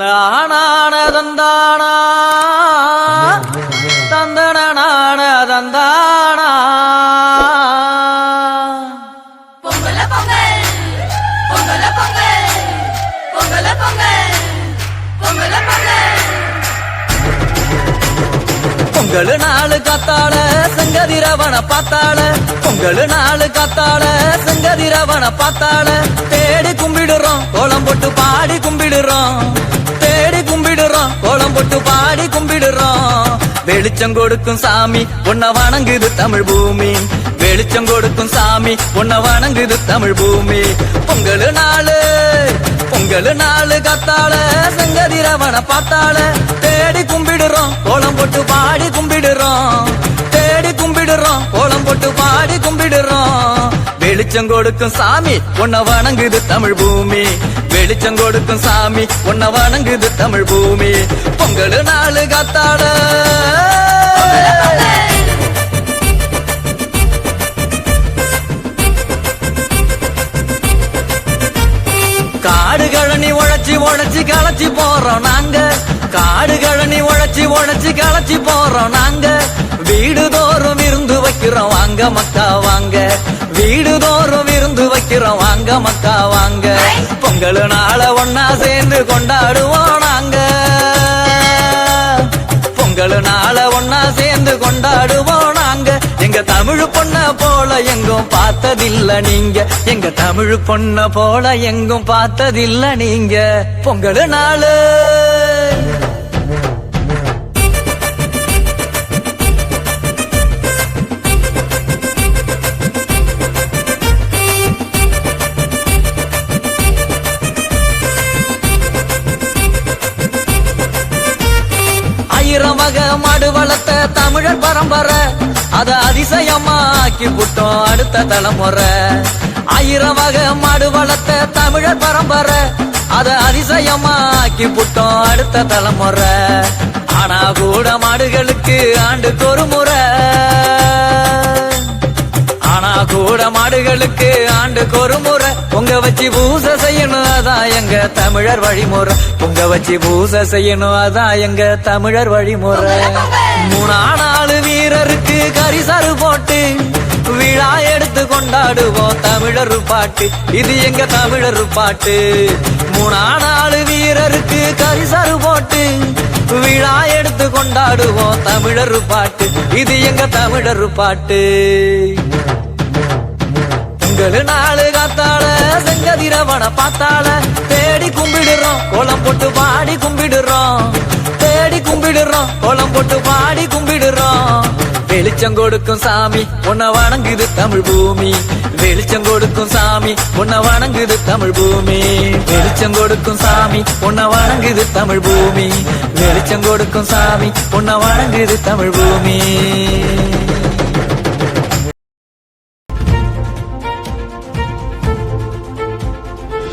நானான தந்தானா தந்தன நான தந்தானா பொங்கல பொங்கல் பொங்கல பொங்கல் பொங்கல பொங்கல் பொங்கல பொங்கல். பொங்கல் நாளு காத்தாள செங்கதிரவன பார்த்தாள பொங்கல் நாளு காத்தாள செங்கதிரவன பார்த்தாள தேடி கும்பிடுறோம் கோலம் போட்டு பாடி கும்பிடுறோம். வெளிச்சம் கொடுக்கும் சாமி உன்னை வணங்குது தமிழ் பூமி. வெளிச்சம் கொடுக்கும் சாமி உன்னை வணங்குது தமிழ் பூமி. பொங்கல் நாளு பொங்கல் நாளு காத்தாள செங்கதிரவன பார்த்தாள தேடி கும்பிடுறோம் கோலம் போட்டு பாடி கும்பிடுறோம். தேடி கும்பிடுறோம் கோலம் போட்டு பாடி கும்பிடுறோம். வெளிச்சம் கொடுக்கும் சாமி உன்னை வணங்குது தமிழ் பூமி. வெளிச்சம் கொடுக்கும் சாமி உன்னை வணங்குது தமிழ் பூமி. பொங்கல் நாளு காத்தாட காடு கழனி உழைச்சி உழைச்சி களைச்சி போறோம் நாங்க. காடு கழனி உழைச்சி உழைச்சி களைச்சி போறோம் நாங்க. வீடு தோறும் இருந்து வைக்கிறோம் வாங்க மக்கா வாங்க. வாங்க மக்கா வாங்க. பொங்கல் நாள ஒன்னா சேர்ந்து கொண்டாடுவோம் நாங்க. பொங்கல் நாள ஒன்னா சேர்ந்து கொண்டாடுவோம் நாங்க. எங்க தமிழ் பொண்ண போல எங்கும் பார்த்ததில்ல நீங்க. எங்க தமிழ் பொண்ண போல எங்கும் பார்த்ததில்ல நீங்க. பொங்கல் நாளு ஆயிரம் வகை மாடு வளர்த்த தமிழர் பரம்பரை. அத அதிசயமா ஆக்கி புட்டோம் அடுத்த தலைமுறை. ஆயிரம் வகை மாடு வளர்த்த தமிழர் பரம்பரை. அத அதிசயமா ஆக்கி புட்டோம் அடுத்த தலைமுறை. ஆனா கூட மாடுகளுக்கு ஆண்டுக்கு ஒரு முறை. ஆனா கூட மாடுகளுக்கு ஆண்டுக்கு ஒரு முறை. பொங்க வச்சு பூசை செய்யணும் அதான் எங்க தமிழர் வழிமுறை. பொங்க வச்சு பூசை செய்யணும் அதான் எங்க தமிழர் வழிமுறை. மூணா நாலு வீரருக்கு கரிசரு போட்டு விழா எடுத்து கொண்டாடுவோம் தமிழர் பாட்டு. இது எங்க தமிழர் பாட்டு. மூணா நாலு வீரருக்கு கரிசரு போட்டு விழா எடுத்து கொண்டாடுவோம் தமிழர் பாட்டு. இது எங்க தமிழர் பாட்டு. பொங்கல் நாளு காத்தாள செங்கதிரவன பார்த்தாள தேடி கும்பிடுறோம் கோலம் போட்டு பாடி கும்பிடுறோம். தேடி கும்பிடுறோம் கோலம் போட்டு பாடி கும்பிடுறோம். வெளிச்சம் கொடுக்கும் சாமி உன்னை வணங்குது தமிழ் பூமி. வெளிச்சம் கொடுக்கும் சாமி உன்னை வணங்குது தமிழ் பூமி. வெளிச்சம் கொடுக்கும் சாமி உன்னை வணங்குது தமிழ் பூமி. வெளிச்சம் கொடுக்கும் சாமி உன்னை வணங்குது தமிழ் பூமி.